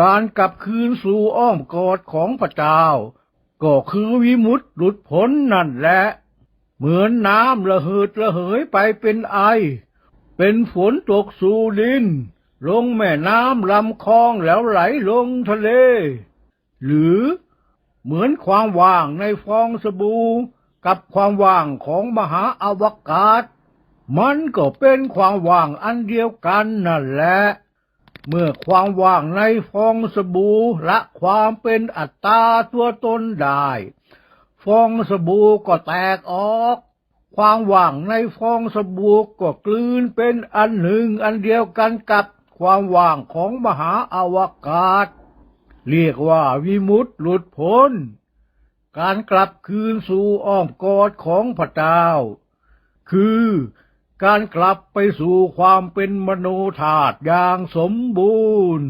การกลับคืนสู่อ้อมกอดของพระเจ้า ก็คือวิมุตติหลุดพ้นนั่นแหละ เหมือนน้ำระเหิดระเหยไปเป็นไอ เป็นฝนตกสู่ดิน ลงแม่น้ำลำคลองแล้วไหลลงทะเล หรือเหมือนความว่างในฟองสบู่กับความว่างของมหาอวกาศ มันก็เป็นความว่างอันเดียวกันนั่นแหละ เมื่อความว่างในฟองสบู่ละความเป็นอัตตาตัวตนได้ ฟองสบู่ก็แตกออก ความว่างในฟองสบู่ก็กลืนเป็นอันหนึ่งอันเดียวกันกับความว่างของมหาอวกาศ เรียกว่าวิมุตติหลุดพ้น การกลับคืนสู่อ้อมกอดของพระเจ้า คือ การกลับไปสู่ความเป็นมโนธาตุอย่างสมบูรณ์